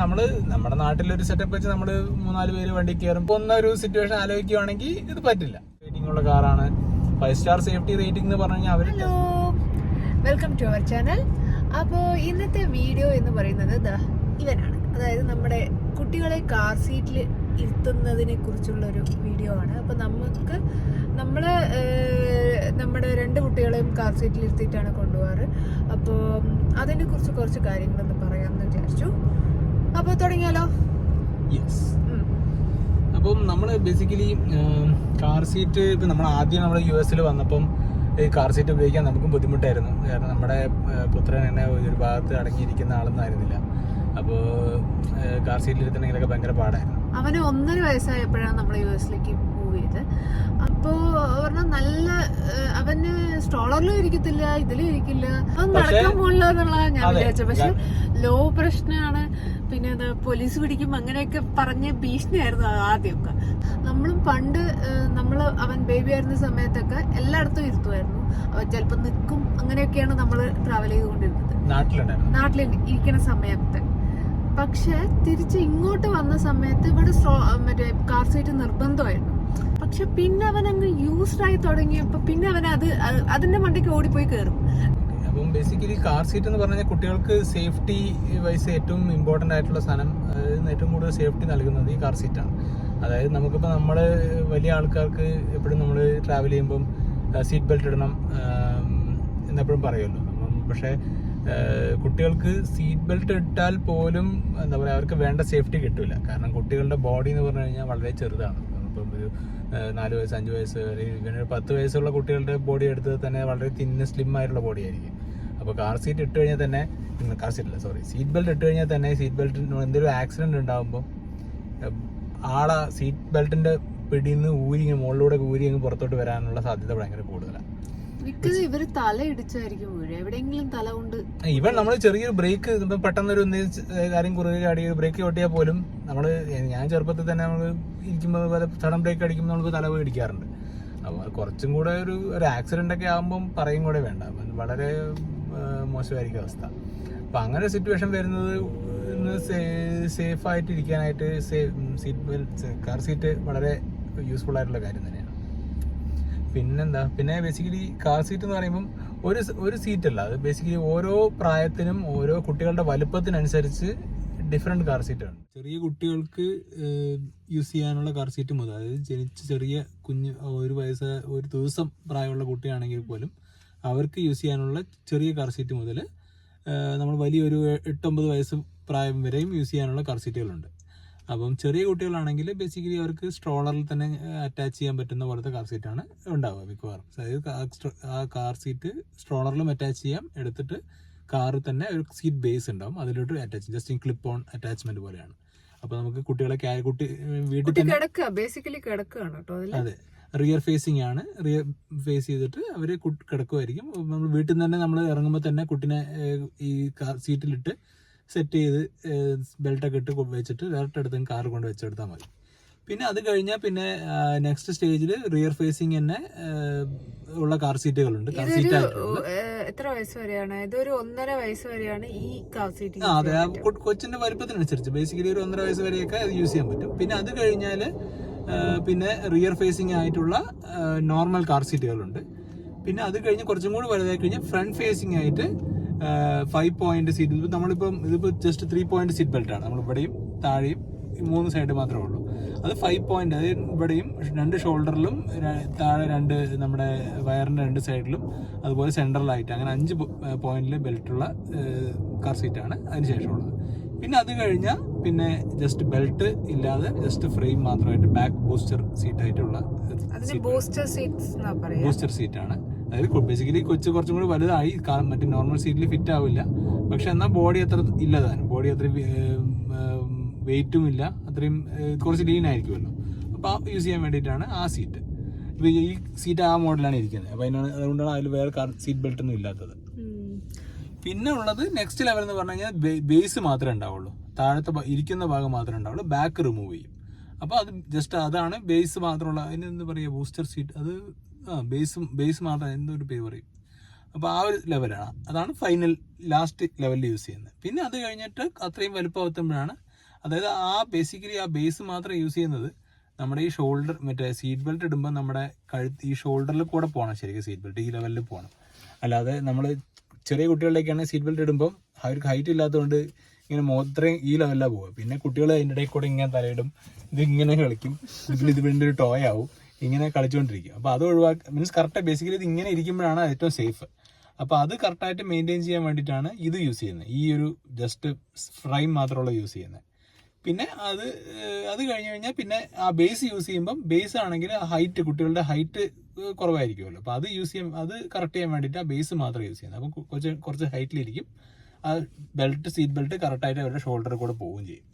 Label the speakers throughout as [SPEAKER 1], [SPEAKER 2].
[SPEAKER 1] നമ്മൾ നമ്മുടെ നാട്ടിലൊരു സെറ്റപ്പ് വെച്ച് നമ്മൾ മൂന്നാൽ പേര് വണ്ടി കയറും. ഒന്നൊരു സിറ്റുവേഷൻ ആലോചിക്കുവാണെങ്കിൽ ഇത് പറ്റില്ല. റേറ്റിംഗ് ഉള്ള കാറാണ് ഫൈവ് സ്റ്റാർ സേഫ്റ്റി റേറ്റിംഗ് എന്ന് പറഞ്ഞു
[SPEAKER 2] അവർ വെൽക്കം ടു അവർ ചാനൽ അപ്പോൾ ഇന്നത്തെ വീഡിയോ എന്ന് പറയുന്നത് ഇവനാണ്. അതായത് നമ്മുടെ കുട്ടികളെ കാർ സീറ്റിൽ ഇരുത്തുന്നതിനെ കുറിച്ചുള്ള ഒരു വീഡിയോ ആണ്. അപ്പോൾ നമുക്ക് നമ്മൾ നമ്മുടെ രണ്ട് കുട്ടികളെയും കാർ സീറ്റിൽ ഇരുത്തിയിട്ടാണ് കൊണ്ടുപോകാറ്. അപ്പോൾ അതിനെ കുറിച്ച് കുറച്ച് കാര്യങ്ങളൊന്ന് പറയാമെന്ന് വിചാരിച്ചു. അപ്പോൾ തുടങ്ങിയാലോ?
[SPEAKER 1] യെസ്. അപ്പം നമ്മൾ ബേസിക്കലി കാർ സീറ്റ് ഇപ്പം നമ്മൾ ആദ്യം നമ്മൾ യു എസിൽ വന്നപ്പം ഈ കാർ സീറ്റ് ഉപയോഗിക്കാൻ നമുക്കും ബുദ്ധിമുട്ടായിരുന്നു. കാരണം നമ്മുടെ പുത്രൻ തന്നെ ഒരു ഭാഗത്ത് അടങ്ങിയിരിക്കുന്ന ആളൊന്നും ആയിരുന്നില്ല. അപ്പോൾ കാർ സീറ്റിൽ ഇരുത്തണമെങ്കിലൊക്കെ ഭയങ്കര പാടായിരുന്നു.
[SPEAKER 2] അവന് ഒന്നര വയസ്സായപ്പോഴാണ് നമ്മൾ യു എസിലേക്ക് മൂവ് ചെയ്ത് അപ്പോൾ പറഞ്ഞാൽ നല്ല അവന് സ്ട്രോളറിലും ഇരിക്കത്തില്ല ഇതിലും ഇരിക്കില്ല. നടക്കാൻ പോകില്ല എന്നുള്ള ഞാൻ. വിചാരിച്ചത് പക്ഷെ ലോ പ്രശ്നമാണ് പിന്നെ അത് പോലീസ് പിടിക്കും അങ്ങനെയൊക്കെ പറഞ്ഞ് ഭീഷണിയായിരുന്നു ആദ്യമൊക്കെ. നമ്മളും പണ്ട് നമ്മൾ അവൻ ബേബി ആയിരുന്ന സമയത്തൊക്കെ എല്ലായിടത്തും ഇരുത്തുമായിരുന്നു. അവൻ ചിലപ്പോൾ നിൽക്കും അങ്ങനെയൊക്കെയാണ് നമ്മൾ ട്രാവൽ ചെയ്തുകൊണ്ടിരുന്നത്. നാട്ടിൽ ഇരിക്കുന്ന സമയത്ത്. പക്ഷെ തിരിച്ച് ഇങ്ങോട്ട് വന്ന സമയത്ത് ഇവിടെ മറ്റേ കാർ സീറ്റ് നിർബന്ധമായിരുന്നു. പക്ഷെ പിന്നെ അവൻ അങ്ങ് യൂസ്ഡ് ആയി തുടങ്ങിയപ്പോൾ പിന്നെ അവൻ അത് അത് അതിന്റെ മണ്ടയ്ക്ക് ഓടിപ്പോയി കയറും
[SPEAKER 1] അപ്പം ബേസിക്കലി കാർ സീറ്റ് എന്ന് പറഞ്ഞാൽ കുട്ടികൾക്ക് സേഫ്റ്റി വൈസ് ഏറ്റവും ഇമ്പോർട്ടന്റ് ആയിട്ടുള്ള സാധനം ഏറ്റവും കൂടുതൽ സേഫ്റ്റി നൽകുന്നത് ഈ കാർ സീറ്റാണ് അതായത് നമുക്കിപ്പോൾ നമ്മൾ വലിയ ആൾക്കാർക്ക് എപ്പോഴും നമ്മൾ ട്രാവൽ ചെയ്യുമ്പം സീറ്റ് ബെൽറ്റ് ഇടണം എന്നെപ്പോഴും പറയുമല്ലോ. പക്ഷേ കുട്ടികൾക്ക് സീറ്റ് ബെൽറ്റ് ഇട്ടാൽ പോലും എന്താ പറയുക അവർക്ക് വേണ്ട സേഫ്റ്റി കിട്ടില്ല കാരണം കുട്ടികളുടെ ബോഡി എന്ന് പറഞ്ഞു കഴിഞ്ഞാൽ വളരെ ചെറുതാണ്. ഇപ്പം ഒരു നാല് വയസ്സ് അഞ്ച് വയസ്സ് അല്ലെങ്കിൽ ഒരു പത്ത് വയസ്സുള്ള കുട്ടികളുടെ ബോഡി എടുത്തത് തന്നെ വളരെ തിന്ന് സ്ലിം ആയിട്ടുള്ള ബോഡി ആയിരിക്കും. അപ്പോൾ കാർ സീറ്റ് ഇട്ട് കഴിഞ്ഞാൽ തന്നെ കാർ സീറ്റ് അല്ല സോറി സീറ്റ് ബെൽറ്റ് ഇട്ട് കഴിഞ്ഞാൽ തന്നെ സീറ്റ് ബെൽറ്റിന് എന്തെങ്കിലും ആക്സിഡന്റ് ഉണ്ടാകുമ്പോൾ ആളെ സീറ്റ് ബെൽറ്റിന്റെ പിടിന്ന് ഊരി ഇങ്ങ് മുകളിലൂടെ ഊരി അങ്ങ് പുറത്തോട്ട് വരാനുള്ള സാധ്യത ഭയങ്കര കൂടുതലാണ്
[SPEAKER 2] ഇവർ തല ഇടിച്ചായിരിക്കും എവിടെയെങ്കിലും തല കൊണ്ട്
[SPEAKER 1] ഇവൻ നമ്മൾ ചെറിയൊരു ബ്രേക്ക് പെട്ടെന്ന് ഒരു കാര്യം കുറുകെ ചാടി ഒരു ബ്രേക്ക് ഓട്ടിയാൽ പോലും നമ്മൾ ഞാൻ ചെറുപ്പത്തിൽ തന്നെ നമ്മൾ ഇരിക്കുമ്പോൾ പോലെ സഡൻ ബ്രേക്ക് അടിക്കുമ്പോൾ നമുക്ക് തല പോയി ഇടിക്കാറുണ്ട്. അപ്പോൾ കുറച്ചും കൂടെ ഒരു ഒരു ആക്സിഡന്റ് ഒക്കെ ആകുമ്പം പറയും കൂടെ വേണ്ട. വളരെ മോശമായിരിക്കും അവസ്ഥ. അപ്പം അങ്ങനെ സിറ്റുവേഷൻ വരുന്നത് സേഫ് ആയിട്ട് ഇരിക്കാനായിട്ട് സീറ്റ് ബെൽറ്റ് കാർ സീറ്റ് വളരെ യൂസ്ഫുൾ ആയിട്ടുള്ള കാര്യം തന്നെയാണ്. പിന്നെന്താ? പിന്നെ ബേസിക്കലി കാർ സീറ്റ് എന്ന് പറയുമ്പം ഒരു ഒരു സീറ്റ് അല്ല. അത് ബേസിക്കലി ഓരോ പ്രായത്തിനും ഓരോ കുട്ടികളുടെ വലുപ്പത്തിനനുസരിച്ച് ഡിഫറെന്റ് കാർ സീറ്റാണ് ചെറിയ കുട്ടികൾക്ക് യൂസ് ചെയ്യാനുള്ള കാർ സീറ്റ് മുതൽ അതായത് ജനിച്ച് ചെറിയ കുഞ്ഞ് ഒരു വയസ്സ് ഒരു ദിവസം പ്രായമുള്ള കുട്ടിയാണെങ്കിൽ പോലും അവർക്ക് യൂസ് ചെയ്യാനുള്ള ചെറിയ കാർ സീറ്റ് മുതൽ നമ്മൾ വലിയൊരു എട്ടൊമ്പത് വയസ്സ് പ്രായം വരെയും യൂസ് ചെയ്യാനുള്ള കാർ സീറ്റുകളുണ്ട് അപ്പം ചെറിയ കുട്ടികളാണെങ്കിൽ ബേസിക്കലി അവർക്ക് സ്ട്രോളറിൽ തന്നെ അറ്റാച്ച് ചെയ്യാൻ പറ്റുന്ന പോലത്തെ കാർ സീറ്റാണ് ഉണ്ടാവുക മിക്കവാറും. അതായത് ആ കാർ സീറ്റ് സ്ട്രോളറിലും അറ്റാച്ച് ചെയ്യാം. എടുത്തിട്ട് കാറിൽ തന്നെ ഒരു സീറ്റ് ബേസ് ഉണ്ടാവും. അതിലോട്ട് attach just clip on attachment പോലെയാണ്. അപ്പൊ നമുക്ക് കുട്ടികളെ കുട്ടി വീട്ടിൽ
[SPEAKER 2] കിടക്കുക. ബേസിക്കലി കിടക്കുകയാണ് കേട്ടോ
[SPEAKER 1] അതെ. റിയർ ഫേസിങ് ആണ്. റിയർ ഫേസ് ചെയ്തിട്ട് അവർ കിടക്കുമായിരിക്കും നമ്മൾ വീട്ടിൽ നിന്ന് തന്നെ നമ്മൾ ഇറങ്ങുമ്പോൾ തന്നെ കുട്ടിനെ ഈ കാർ സീറ്റിലിട്ട് സെറ്റ് ചെയ്ത് ബെൽറ്റൊക്കെ ഇട്ട് വെച്ചിട്ട് ഡയറക്റ്റ് അടുത്ത് കാർ കൊണ്ട് വെച്ചെടുത്താൽ മതി. പിന്നെ അത് കഴിഞ്ഞാൽ പിന്നെ നെക്സ്റ്റ് സ്റ്റേജിൽ റിയർ ഫേസിങ് തന്നെ ഉള്ള കാർ സീറ്റുകളുണ്ട് കാർ സീറ്റ്
[SPEAKER 2] എത്ര വയസ്സ് വരെയാണ്? ഇതൊരു ഒന്നര വയസ്സ് വരെയാണ് ഈ കാർ സീറ്റ്
[SPEAKER 1] ആ അതെ. കൊച്ചിന്റെ വലുപ്പത്തിനനുസരിച്ച്. ബേസിക്കലി ഒരു ഒന്നര വയസ്സ് വരെയൊക്കെ യൂസ് ചെയ്യാൻ പറ്റും. പിന്നെ അത് കഴിഞ്ഞാൽ പിന്നെ റിയർ ഫേസിംഗ് ആയിട്ടുള്ള നോർമൽ കാർ സീറ്റുകളുണ്ട് പിന്നെ അത് കഴിഞ്ഞ് കുറച്ചും കൂടി വലുതായി കഴിഞ്ഞാൽ ഫ്രണ്ട് ഫേസിംഗ് ആയിട്ട് ഫൈവ് പോയിന്റ് സീറ്റ് ഇതിപ്പോൾ നമ്മളിപ്പം ഇതിപ്പോൾ just three point seat belt ആണ്. നമ്മൾ ഇവിടെയും താഴെയും മൂന്ന് സൈഡ് മാത്രമേ ഉള്ളൂ. അത് ഫൈവ് പോയിന്റ് അതായത് ഇവിടെയും രണ്ട് ഷോൾഡറിലും താഴെ രണ്ട് നമ്മുടെ വയറിന്റെ രണ്ട് സൈഡിലും അതുപോലെ സെൻട്രലായിട്ട് അങ്ങനെ അഞ്ച് പോയിന്റിൽ ബെൽറ്റുള്ള കാർ സീറ്റാണ് അതിന് ശേഷമുള്ളത്. പിന്നെ അത് കഴിഞ്ഞാൽ പിന്നെ ജസ്റ്റ് ബെൽറ്റ് ഇല്ലാതെ ജസ്റ്റ് ഫ്രെയിം മാത്രമായിട്ട് ബാക്ക് ബൂസ്റ്റർ സീറ്റ് ആയിട്ടുള്ള
[SPEAKER 2] അതിന് ബൂസ്റ്റർ
[SPEAKER 1] ആണ്. അതായത് ബേസിക്കലി കൊച്ചു കുറച്ചും കൂടി വലുതായി മറ്റേ നോർമൽ സീറ്റിൽ ഫിറ്റ് ആവില്ല. പക്ഷെ എന്നാൽ ബോഡി അത്ര ഇല്ലതാണ് ബോഡി അത്രയും വെയിറ്റും ഇല്ല. അത്രയും കുറച്ച് ലീൻ ആയിരിക്കുമല്ലോ. അപ്പോൾ യൂസ് ചെയ്യാൻ വേണ്ടിയിട്ടാണ് ആ സീറ്റ് ഇപ്പോൾ ഈ സീറ്റ് ആ മോഡലാണ് ഇരിക്കുന്നത്. അപ്പോൾ അതിനാണ് അതുകൊണ്ടാണ് അതിൽ വേറെ കാർ സീറ്റ് ബെൽറ്റ് ഒന്നും ഇല്ലാത്തത്. പിന്നെ ഉള്ളത് നെക്സ്റ്റ് ലെവൽ എന്ന് പറഞ്ഞു കഴിഞ്ഞാൽ ബേസ് മാത്രമേ ഉണ്ടാവുള്ളൂ. താഴത്തെ ഇരിക്കുന്ന ഭാഗം മാത്രമേ ഉണ്ടാവുള്ളൂ ബാക്ക് റിമൂവ് ചെയ്യും. അപ്പോൾ അത് ജസ്റ്റ് അതാണ് ബേസ് മാത്രമുള്ള അതിന് എന്ത് പറയുക ബൂസ്റ്റർ സീറ്റ് അത് ആ ബേസും ബേസ് മാത്രം എന്തൊരു പേര് പറയും. അപ്പോൾ ആ ഒരു ലെവലാണ് അതാണ് ഫൈനൽ ലാസ്റ്റ് ലെവലിൽ യൂസ് ചെയ്യുന്നത്. പിന്നെ അത് കഴിഞ്ഞിട്ട് അത്രയും വലുപ്പം എത്തുമ്പോഴാണ് അതായത് ആ ബേസിക്കലി ആ ബേസ് മാത്രം യൂസ് ചെയ്യുന്നത് നമ്മുടെ ഈ ഷോൾഡർ മറ്റേ സീറ്റ് ബെൽറ്റ് ഇടുമ്പോൾ നമ്മുടെ കഴുത്ത് ഈ ഷോൾഡറിൽ കൂടെ പോകണം ശരിക്കും സീറ്റ് ബെൽറ്റ് ഈ ലെവലിൽ പോകണം അല്ലാതെ നമ്മൾ ചെറിയ കുട്ടികളിലേക്കാണെങ്കിൽ സീറ്റ് ബെൽറ്റ് ഇടുമ്പം അവർക്ക് ഹൈറ്റ് ഇല്ലാത്തതുകൊണ്ട് ഇങ്ങനെ മോത്രയും ഈ ലെവലിലാണ് പോവുക. പിന്നെ കുട്ടികൾ അതിന്റെ ഇടയിൽ കൂടെ ഇങ്ങനെ തലയിടും ഇത് ഇങ്ങനെ കളിക്കും ഇതിൽ ഇത് വേണ്ടി ഒരു ടോയ് ആവും ഇങ്ങനെ കളിച്ചുകൊണ്ടിരിക്കും അപ്പോൾ അത് ഒഴിവാക്കുക മീൻസ് കറക്റ്റ് ബേസിക്കലി ഇത് ഇങ്ങനെ ഇരിക്കുമ്പോഴാണ് ഏറ്റവും സേഫ് അപ്പോൾ അത് കറക്റ്റായിട്ട് മെയിന്റെയിൻ ചെയ്യാൻ വേണ്ടിയിട്ടാണ് ഇത് യൂസ് ചെയ്യുന്നത്. ഈ ഒരു ജസ്റ്റ് ഫ്രെയിം മാത്രമുള്ള യൂസ് ചെയ്യുന്നത്. പിന്നെ അത് അത് കഴിഞ്ഞ് കഴിഞ്ഞാൽ പിന്നെ ആ ബേസ് യൂസ് ചെയ്യുമ്പം ബേസ് ആണെങ്കിൽ ആ ഹൈറ്റ് കുട്ടികളുടെ ഹൈറ്റ് കുറവായിരിക്കുമല്ലോ. അപ്പോൾ അത് യൂസ് ചെയ്യാൻ അത് കറക്റ്റ് ചെയ്യാൻ വേണ്ടിയിട്ട് ആ ബേസ് മാത്രം യൂസ് ചെയ്യുന്നത്. അപ്പോൾ കുറച്ച് കുറച്ച് ഹൈറ്റിലിരിക്കും ആ ബെൽറ്റ് സീറ്റ് ബെൽറ്റ് കറക്റ്റായിട്ട് അവരുടെ ഷോൾഡറിൽ കൂടെ പോവുകയും ചെയ്യും.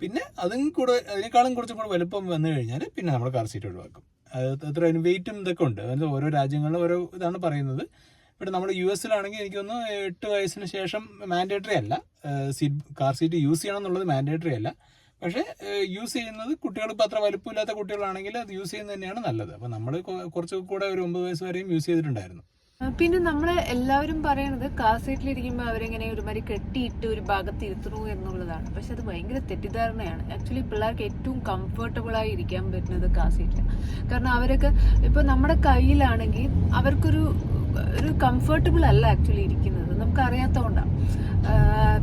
[SPEAKER 1] പിന്നെ അതും കൂടെ അതിനേക്കാളും കുറച്ചും കൂടെ വലുപ്പം വന്നു കഴിഞ്ഞാൽ പിന്നെ നമ്മൾ കാർ സീറ്റ് ഒഴിവാക്കും. അത് അത്ര അതിന് വെയിറ്റും ഇതൊക്കെ ഉണ്ട്. അതായത് ഓരോ രാജ്യങ്ങളിലും ഓരോ ഇതാണ് പറയുന്നത്. ഇവിടെ നമ്മുടെ യു എസിലാണെങ്കിൽ എനിക്കൊന്ന് എട്ട് വയസ്സിന് ശേഷം മാൻഡേറ്ററി അല്ല. സീറ്റ് കാർ സീറ്റ് യൂസ് ചെയ്യണം എന്നുള്ളത് മാൻഡേറ്ററി അല്ല. പക്ഷേ യൂസ് ചെയ്യുന്നത് കുട്ടികൾ ഇപ്പോൾ അത്ര വലുപ്പമില്ലാത്ത കുട്ടികളാണെങ്കിൽ അത് യൂസ് ചെയ്യുന്നത് തന്നെയാണ് നല്ലത്. അപ്പോൾ നമ്മൾ കുറച്ച് കൂടെ ഒരു ഒമ്പത് വയസ്സ് വരെയും യൂസ് ചെയ്തിട്ടുണ്ടായിരുന്നു.
[SPEAKER 2] പിന്നെ നമ്മൾ എല്ലാവരും പറയണത് കാർ സീറ്റിലിരിക്കുമ്പോൾ അവരെങ്ങനെ ഒരുമാതിരി കെട്ടിയിട്ട് ഒരു ഭാഗത്ത് ഇരുത്തുന്നു എന്നുള്ളതാണ്. പക്ഷെ അത് ഭയങ്കര തെറ്റിദ്ധാരണയാണ്. ആക്ച്വലി പിള്ളേർക്ക് ഏറ്റവും കംഫർട്ടബിൾ ആയി ഇരിക്കാൻ പറ്റുന്നത് കാർ സീറ്റിൽ കാരണം അവരൊക്കെ ഇപ്പൊ നമ്മുടെ കയ്യിലാണെങ്കിൽ അവർക്കൊരു ഒരു കംഫർട്ടബിൾ അല്ല ആക്ച്വലി ഇരിക്കുന്നത്. നമുക്കറിയാത്തതുകൊണ്ടാണ്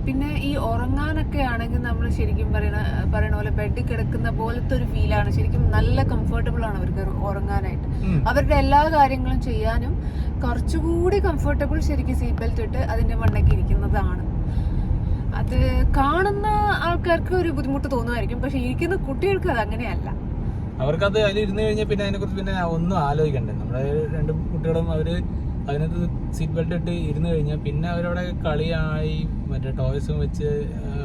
[SPEAKER 2] പിന്നെ ഈ ഉറങ്ങാനൊക്കെ ആണെങ്കിൽ നമ്മൾ ശരിക്കും പറയണ പറയണ പോലെ ബെഡിൽ കിടക്കുന്ന പോലത്തെ ഒരു ഫീലാണ് ശരിക്കും നല്ല കംഫർട്ടബിൾ ആണ് അവർക്ക് ഉറങ്ങാനായിട്ട്. അവരുടെ എല്ലാ കാര്യങ്ങളും ചെയ്യാനും കുറച്ചുകൂടി കംഫർട്ടബിൾ ശരിക്കും സീറ്റ് ബെൽറ്റ് ഇട്ട് അതിന്റെ മണ്ണൊക്കെ ഇരിക്കുന്നതാണ്. അത് കാണുന്ന ആൾക്കാർക്ക് ഒരു ബുദ്ധിമുട്ട് തോന്നുമായിരിക്കും. പക്ഷെ ഇരിക്കുന്ന കുട്ടികൾക്ക് അത് അങ്ങനെയല്ല.
[SPEAKER 1] അവർക്ക് അതിൽ ഇരുന്ന് കഴിഞ്ഞാൽ പിന്നെ അതിനെ കുറിച്ച് പിന്നെ ഒന്നും ആലോചിക്കണ്ടേ? നമ്മുടെ രണ്ട് കുട്ടികളും അവർ അതിനകത്ത് സീറ്റ് ബെൽറ്റ് ഇട്ട് ഇരുന്ന് കഴിഞ്ഞാൽ പിന്നെ അവരവിടെ കളിയായി മറ്റേ ടോയ്സും വെച്ച്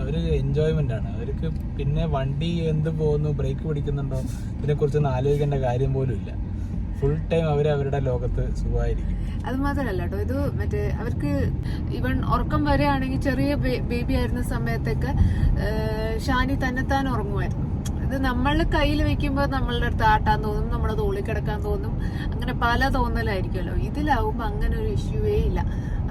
[SPEAKER 1] ഒരു എൻജോയ്മെന്റ് ആണ്. അവർക്ക് പിന്നെ വണ്ടി എന്ത് പോകുന്നു ബ്രേക്ക് പിടിക്കുന്നുണ്ടോ ഇതിനെക്കുറിച്ചൊന്നും ആലോചിക്കേണ്ട കാര്യം പോലും ഇല്ല. ഫുൾ ടൈം അവർ അവരുടെ ലോകത്ത് സുഖമായിരിക്കും.
[SPEAKER 2] അത് മാത്രമല്ല കേട്ടോ ഇത് മറ്റേ അവർക്ക് ഇവൺ ഉറക്കം വരെയാണെങ്കിൽ ചെറിയ ബേബി ആയിരുന്ന സമയത്തൊക്കെ ഷാനി തന്നെത്താൻ ഉറങ്ങുമായിരുന്നു. ഇത് നമ്മൾ കയ്യിൽ വെക്കുമ്പോൾ നമ്മളുടെ അടുത്ത് ആട്ടാൻ തോന്നും നമ്മുടെ തോളി കിടക്കാൻ തോന്നും. അങ്ങനെ പല തോന്നലായിരിക്കുമല്ലോ. ഇതിലാവുമ്പോൾ അങ്ങനെ ഒരു ഇഷ്യൂവേ ഇല്ല.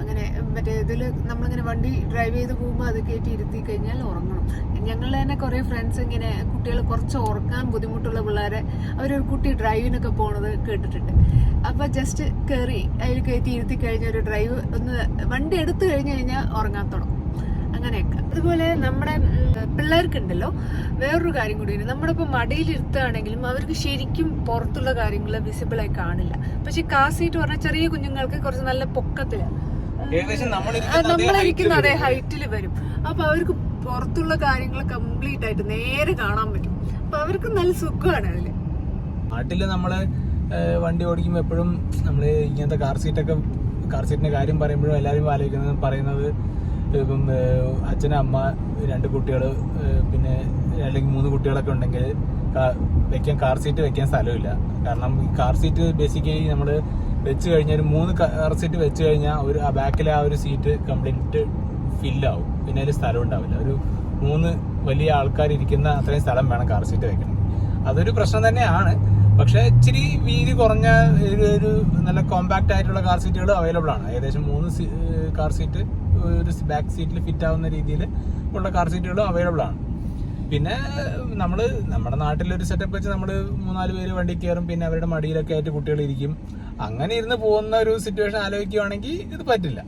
[SPEAKER 2] അങ്ങനെ മറ്റേ ഇതിൽ നമ്മളിങ്ങനെ വണ്ടി ഡ്രൈവ് ചെയ്ത് പോകുമ്പോൾ അത് കയറ്റി ഇരുത്തി കഴിഞ്ഞാൽ ഉറങ്ങണം. ഞങ്ങളുടെ തന്നെ കുറേ ഫ്രണ്ട്സ് ഇങ്ങനെ കുട്ടികൾ കുറച്ച് ഉറക്കാൻ ബുദ്ധിമുട്ടുള്ള പിള്ളേരെ അവരൊരു കുട്ടി ഡ്രൈവിനൊക്കെ പോണത് കേട്ടിട്ടുണ്ട്. അപ്പൊ ജസ്റ്റ് കയറി അതിൽ കയറ്റി ഇരുത്തി കഴിഞ്ഞ ഒരു ഡ്രൈവ് ഒന്ന് വണ്ടി എടുത്തു കഴിഞ്ഞു കഴിഞ്ഞാൽ ഉറങ്ങാൻ തുടങ്ങും. അങ്ങനെയൊക്കെ. അതുപോലെ നമ്മുടെ പിള്ളേർക്കുണ്ടല്ലോ വേറൊരു കാര്യം കൂടി നമ്മുടെ ഇപ്പൊ മടിയിൽ ഇരുത്തുകയാണെങ്കിലും അവർക്ക് ശരിക്കും പുറത്തുള്ള കാര്യങ്ങൾ വിസിബിളായി കാണില്ല. പക്ഷെ കാസീറ്റ് പറഞ്ഞാൽ ചെറിയ കുഞ്ഞുങ്ങൾക്ക് കുറച്ച് നല്ല
[SPEAKER 1] പൊക്കത്തിൽ
[SPEAKER 2] നമ്മളിരിക്കുന്ന അതേ ഹൈറ്റിൽ വരും. അപ്പൊ അവർക്ക് പുറത്തുള്ള കാര്യങ്ങൾ കംപ്ലീറ്റ് ആയിട്ട് നേരെ കാണാൻ പറ്റും. അപ്പൊ അവർക്ക് നല്ല സുഖമാണ്
[SPEAKER 1] അതിൽ. നാട്ടിൽ നമ്മൾ വണ്ടി ഓടിക്കുമ്പോൾ എപ്പോഴും നമ്മൾ ഇങ്ങനത്തെ കാർ സീറ്റൊക്കെ കാർ സീറ്റിന്റെ കാര്യം പറയുമ്പോഴും എല്ലാവരും ആലോചിക്കുന്നത് പറയുന്നത് ഇപ്പം അച്ഛൻ അമ്മ രണ്ട് കുട്ടികൾ പിന്നെ അല്ലെങ്കിൽ മൂന്ന് കുട്ടികളൊക്കെ ഉണ്ടെങ്കിൽ വെക്കാൻ കാർ സീറ്റ് വെക്കാൻ സ്ഥലമില്ല. കാരണം ഈ കാർ സീറ്റ് ബേസിക്കലി നമ്മൾ വെച്ച് കഴിഞ്ഞാൽ ഒരു മൂന്ന് കാർ സീറ്റ് വെച്ച് കഴിഞ്ഞാൽ ഒരു ആ ബാക്കിലെ ആ ഒരു സീറ്റ് കംപ്ലീറ്റ് ഫില്ലാവും. പിന്നെ അതിൽ സ്ഥലം ഉണ്ടാവില്ല. ഒരു മൂന്ന് വലിയ ആൾക്കാർ ഇരിക്കുന്ന അത്രയും സ്ഥലം വേണം കാർ സീറ്റ് വെക്കണം അതൊരു പ്രശ്നം തന്നെയാണ്. പക്ഷേ ഇച്ചിരി വീതി കുറഞ്ഞ ഒരു നല്ല കോമ്പാക്റ്റ് ആയിട്ടുള്ള കാർ സീറ്റുകൾ അവൈലബിൾ ആണ്. ഏകദേശം മൂന്ന് കാർ സീറ്റ് ഒരു ബാക്ക് സീറ്റിൽ ഫിറ്റ് ആവുന്ന രീതിയിൽ ഉള്ള കാർ സീറ്റുകളും അവൈലബിൾ ആണ്. പിന്നെ നമ്മൾ നമ്മുടെ നാട്ടിലൊരു സെറ്റപ്പ് വെച്ച് നമ്മൾ മൂന്നാൽ പേര് വണ്ടി കയറും പിന്നെ അവരുടെ മടിയിലൊക്കെ ആയിട്ട് കുട്ടികൾ ഇരിക്കും. അങ്ങനെ ഇരുന്ന് പോകുന്ന ഒരു സിറ്റുവേഷൻ ആലോചിക്കുകയാണെങ്കിൽ ഇത് പറ്റില്ല.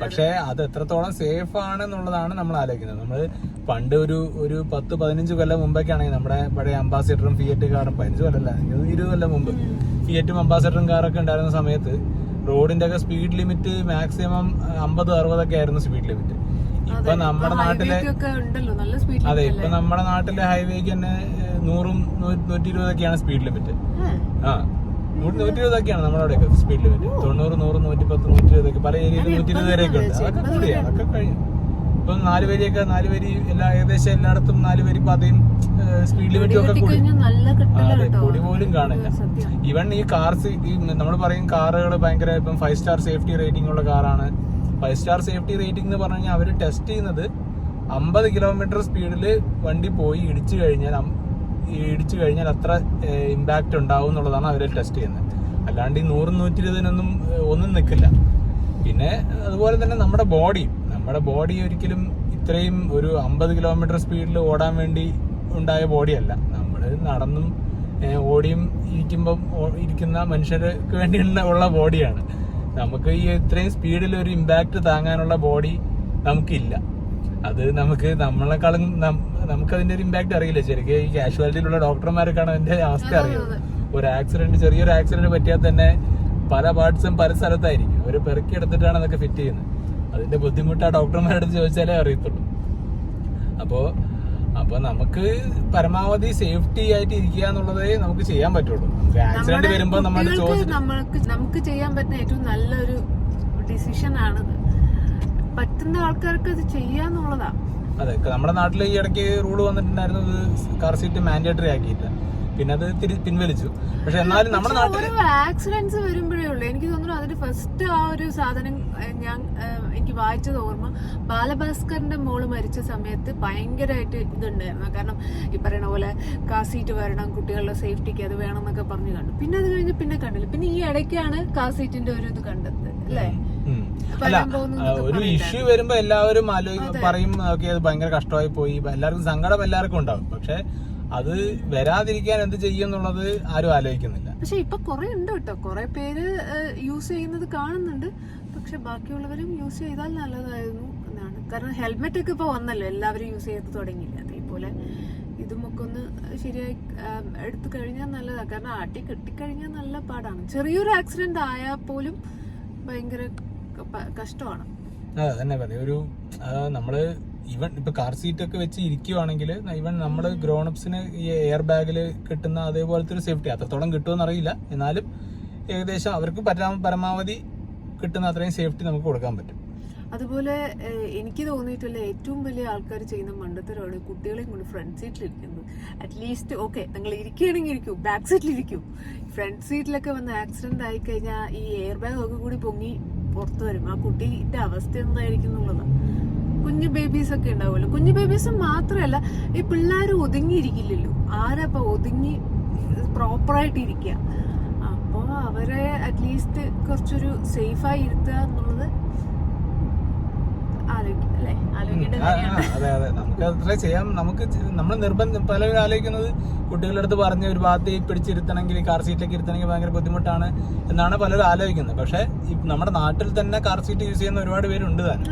[SPEAKER 1] പക്ഷേ അത് എത്രത്തോളം സേഫ് ആണ് എന്നുള്ളതാണ് നമ്മൾ ആലോചിക്കുന്നത്. നമ്മൾ പണ്ട് ഒരു ഒരു പത്ത് പതിനഞ്ച് കൊല്ലം മുമ്പൊക്കെ ആണെങ്കിൽ നമ്മുടെ പഴയ അംബാസിഡറും ഫിയറ്റ് കാറും പതിനഞ്ച് കൊല്ലമല്ല അല്ല ഇരുപത് കൊല്ലം മുമ്പ്. ഫിയറ്റും അംബാസിഡറും കാറൊക്കെ ഉണ്ടായിരുന്ന സമയത്ത് റോഡിന്റെ ഒക്കെ സ്പീഡ് ലിമിറ്റ് മാക്സിമം അമ്പത് അറുപതൊക്കെ ആയിരുന്നു സ്പീഡ് ലിമിറ്റ് ഇപ്പൊ നമ്മുടെ നാട്ടിലെ അതെ ഇപ്പൊ നമ്മുടെ നാട്ടിലെ ഹൈവേക്ക് തന്നെ നൂറും നൂറ്റി ഇരുപതൊക്കെയാണ് സ്പീഡ് ലിമിറ്റ് ആ നൂറ്റി നൂറ്റി ഇരുപതൊക്കെയാണ് നമ്മുടെ അവിടെയൊക്കെ സ്പീഡ് ലിമിറ്റ് തൊണ്ണൂറ് നൂറ് നൂറ്റി പത്ത് നൂറ്റി ഇരുപതൊക്കെ പല ഏരിയയിൽ നൂറ്റി ഇരുപത് വരെയൊക്കെ ഉണ്ട്. അതൊക്കെ കൂടിയാണ് അതൊക്കെ കഴിഞ്ഞു. നാല് വരിയൊക്കെ നാല് വരി എല്ലാ ഏകദേശം എല്ലായിടത്തും നാല് വരി പാതയും സ്പീഡ് ലിമിറ്റും ഒക്കെ കൂടി.
[SPEAKER 2] കൂടി
[SPEAKER 1] അതെ പൊടി പോലും കാണില്ല ഈവൺ ഈ കാർസ് ഈ നമ്മൾ പറയും കാറുകൾ ഭയങ്കര ഇപ്പം ഫൈവ് സ്റ്റാർ സേഫ്റ്റി റേറ്റിംഗ് ഉള്ള കാറാണ്. ഫൈവ് സ്റ്റാർ സേഫ്റ്റി റേറ്റിംഗ് എന്ന് പറഞ്ഞു കഴിഞ്ഞാൽ അവർ ടെസ്റ്റ് ചെയ്യുന്നത് അമ്പത് കിലോമീറ്റർ സ്പീഡിൽ വണ്ടി പോയി ഇടിച്ചു കഴിഞ്ഞാൽ ഇടിച്ചു കഴിഞ്ഞാൽ അത്ര ഇമ്പാക്റ്റ് ഉണ്ടാവും എന്നുള്ളതാണ് അവർ ടെസ്റ്റ് ചെയ്യുന്നത്. അല്ലാണ്ട് ഈ നൂറും നൂറ്റി ഇരുപതിനൊന്നും ഒന്നും നിൽക്കില്ല. പിന്നെ അതുപോലെ തന്നെ നമ്മുടെ ബോഡി നമ്മുടെ ബോഡി ഒരിക്കലും ഇത്രയും ഒരു അമ്പത് കിലോമീറ്റർ സ്പീഡിൽ ഓടാൻ വേണ്ടി ഉണ്ടായ ബോഡിയല്ല നമ്മൾ നടന്നും ഓടിയും ഇരിക്കുമ്പം ഇരിക്കുന്ന മനുഷ്യർക്ക് വേണ്ടി ഉള്ള- ബോഡിയാണ് നമുക്ക് ഈ ഇത്രയും സ്പീഡിൽ ഒരു ഇമ്പാക്റ്റ് താങ്ങാനുള്ള ബോഡി നമുക്കില്ല. അത് നമുക്ക് നമ്മളെക്കാളും നമുക്ക് അതിന്റെ ഒരു ഇമ്പാക്ട് അറിയില്ല. ശരിക്കും ഈ കാഷ്വാലിറ്റിയിലുള്ള ഡോക്ടർമാർക്കാണ് അതിന്റെ അവസ്ഥ അറിയുന്നത്. ഒരു ആക്സിഡന്റ് ചെറിയൊരു ആക്സിഡന്റ് പറ്റിയാൽ തന്നെ പല പാർട്സും പല സ്ഥലത്തായിരിക്കും. ഒരു പെറുക്കി എടുത്തിട്ടാണ് അതൊക്കെ ഫിറ്റ് ചെയ്യുന്നത്. അതിന്റെ ബുദ്ധിമുട്ട് ആ ഡോക്ടർമാരോട് ചോദിച്ചാലേ അറിയത്തുള്ളൂ. അപ്പോ അപ്പൊ നമുക്ക് പരമാവധി സേഫ്റ്റി ആയിട്ട് ഇരിക്കുക എന്നുള്ളതേ നമുക്ക് ചെയ്യാൻ പറ്റുള്ളൂ. നമുക്ക് ആക്സിഡന്റ്
[SPEAKER 2] വരുമ്പോ
[SPEAKER 1] വരുമ്പോൾ നമ്മൾ
[SPEAKER 2] നമുക്ക് നമുക്ക് ചെയ്യാൻ പറ്റുന്ന ഏറ്റവും നല്ലൊരു ഡിസിഷൻ ആണത്. പറ്റുന്ന ആൾക്കാർക്ക് അത് ചെയ്യാന്നുള്ളതാ
[SPEAKER 1] അതെ നമ്മുടെ നാട്ടിൽ ഈ ഇടയ്ക്ക് റൂൾ വന്നിട്ടുണ്ടായിരുന്നു കാർ സീറ്റ് മാൻഡേറ്ററി ആക്കിയിട്ട്. പിന്നെ അത് തിരി പിൻവലിച്ചു. പക്ഷെ എന്നാലും നമ്മുടെ നാട്ടിൽ
[SPEAKER 2] ആക്സിഡന്റ്സ് വരുമ്പോഴേ ഉള്ളൂ. എനിക്ക് തോന്നുന്നു അതിന്റെ ഫസ്റ്റ് ആ ഒരു സാധനം ഞാൻ വായിച്ചത് ഓർമ്മ ബാലഭാസ്കറിന്റെ മോൾ മരിച്ച സമയത്ത് ഭയങ്കരമായിട്ട് ഇതുണ്ടായിരുന്നു. കാരണം ഈ പറയുന്ന പോലെ കാർ സീറ്റ് വരണം കുട്ടികളുടെ സേഫ്റ്റിക്ക് അത് വേണം എന്നൊക്കെ പറഞ്ഞു കണ്ടു. പിന്നെ അത് കഴിഞ്ഞ് പിന്നെ കണ്ടില്ല. പിന്നെ ഈ ഇടയ്ക്കാണ് കാർ സീറ്റിന്റെ ഒരു ഇത് കണ്ടത് അല്ലേ.
[SPEAKER 1] അല്ല ഒരു ഇഷ്യൂ വരുമ്പോ എല്ലാവരും ആലോചിക്കും പറയും ഓക്കെ അത് ഭയങ്കര കഷ്ടമായി പോയി. എല്ലാവർക്കും സങ്കടം എല്ലാവർക്കും ഉണ്ടാവും. പക്ഷെ അത് വരാതിരിക്കാൻ എന്ത് ചെയ്യും എന്നുള്ളത് ആരും ആലോചിക്കുന്നില്ല.
[SPEAKER 2] പക്ഷെ ഇപ്പൊ കുറെ ഉണ്ട് കേട്ടോ. കുറെ പേര് യൂസ് ചെയ്യുന്നത് കാണുന്നുണ്ട്. പക്ഷെ ബാക്കിയുള്ളവരും യൂസ് ചെയ്താൽ നല്ലതായിരുന്നു എന്നാണ്. കാരണം ഹെൽമെറ്റ് ഒക്കെ ഇപ്പോൾ വന്നല്ലോ എല്ലാവരും യൂസ് ചെയ്ത് തുടങ്ങിയില്ല? അതേപോലെ ഇതുമൊക്കെ ഒന്ന് ശരിയായി എടുത്തു കഴിഞ്ഞാൽ നല്ലതാണ് കാരണം അടി കിട്ടിക്കഴിഞ്ഞാൽ നല്ല പാടാണ്. ചെറിയൊരു ആക്സിഡന്റ് ആയാൽ പോലും ഭയങ്കര കഷ്ടമാണ്.
[SPEAKER 1] അതെ തന്നെ പറയാം ഒരു നമ്മൾ ഇവൻ ഇപ്പൊ കാർ സീറ്റ് ഒക്കെ വെച്ച് ഇരിക്കുവാണെങ്കിൽ നമ്മൾ നമ്മൾ ഗ്രോണപ്സിന് ഈ എയർ ബാഗിൽ കിട്ടുന്ന അതേപോലത്തെ ഒരു സേഫ്റ്റി അത്രത്തോളം കിട്ടുമെന്ന് അറിയില്ല. എന്നാലും ഏകദേശം അവർക്ക് പറ്റാ പരമാവധി കിട്ടുന്ന അത്രയും സേഫ്റ്റി നമുക്ക് കൊടുക്കാൻ പറ്റും.
[SPEAKER 2] അതുപോലെ എനിക്ക് തോന്നിയിട്ടുള്ള ഏറ്റവും വലിയ ആൾക്കാർ ചെയ്യുന്ന മണ്ടത്തരമാണ് കുട്ടികളെ കൊണ്ട് ഫ്രണ്ട് സീറ്റിൽ ഇരിക്കുന്നത്. അറ്റ്ലീസ്റ്റ് ഓക്കെ നിങ്ങൾ ഇരിക്കുകയാണെങ്കിൽ ഇരിക്കൂ ബാക്ക് സീറ്റിൽ ഇരിക്കൂ. ഫ്രണ്ട് സീറ്റിലൊക്കെ വന്ന് ആക്സിഡന്റ് ആയി കഴിഞ്ഞാൽ ഈ എയർ ബാഗ് ഒക്കെ കൂടി പൊങ്ങി പുറത്തു വരും. ആ കുട്ടിയുടെ അവസ്ഥ എന്തായിരിക്കും എന്നുള്ളതാണ് കുഞ്ഞു ബേബീസ് ഒക്കെ ഉണ്ടാവുമല്ലോ. കുഞ്ഞു ബേബീസ് മാത്രമല്ല ഈ പിള്ളേർ ഒതുങ്ങിയിരിക്കില്ലല്ലോ. ആരപ്പോ ഒതുങ്ങി പ്രോപ്പറായിട്ട് ഇരിക്കുക? അപ്പോൾ അവരെ അറ്റ്ലീസ്റ്റ് കുറച്ചൊരു സേഫായി ഇരുത്തുക എന്നുള്ളത്
[SPEAKER 1] അതെ അതെ. നമുക്ക് അത്ര ചെയ്യാം. നമുക്ക് നമ്മൾ നിർബന്ധം പലരും ആലോചിക്കുന്നത് കുട്ടികളുടെ അടുത്ത് പറഞ്ഞ് ഒരു ഭാഗത്ത് പിടിച്ചിരുത്തണമെങ്കിൽ കാർ സീറ്റിലേക്ക് ഇരുത്തണമെങ്കിൽ ഭയങ്കര ബുദ്ധിമുട്ടാണ് എന്നാണ് പലരും ആലോചിക്കുന്നത്. പക്ഷെ നമ്മുടെ നാട്ടിൽ തന്നെ കാർ സീറ്റ് യൂസ് ചെയ്യുന്ന ഒരുപാട് പേരുണ്ട് തന്നെ.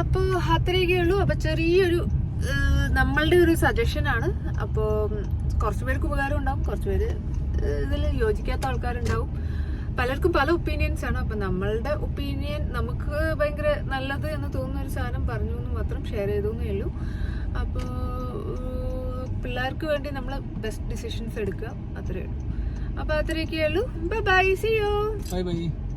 [SPEAKER 2] അപ്പോൾ അത്രയൊക്കെ ഉള്ളൂ. അപ്പൊ ചെറിയൊരു നമ്മളുടെ ഒരു സജഷൻ ആണ്. അപ്പോൾ കുറച്ച് പേർക്ക് ഉപകാരം ഉണ്ടാവും കുറച്ച് പേര് ഇതിൽ യോജിക്കാത്ത ആൾക്കാരുണ്ടാവും. പലർക്കും പല ഒപ്പീനിയൻസ് ആണ്. അപ്പം നമ്മളുടെ ഒപ്പീനിയൻ നമുക്ക് ഭയങ്കര നല്ലത് എന്ന് തോന്നുന്ന ഒരു സാധനം പറഞ്ഞു എന്ന് മാത്രം ഷെയർ ചെയ്തു എന്നേ ഉള്ളൂ അപ്പോൾ പിള്ളേർക്ക് വേണ്ടി നമ്മൾ ബെസ്റ്റ് ഡിസിഷൻസ് എടുക്കുക. അത്രയേ ഉള്ളൂ. അപ്പോൾ അത്രയൊക്കെയേ ഉള്ളൂ. Bye see you
[SPEAKER 1] bye bye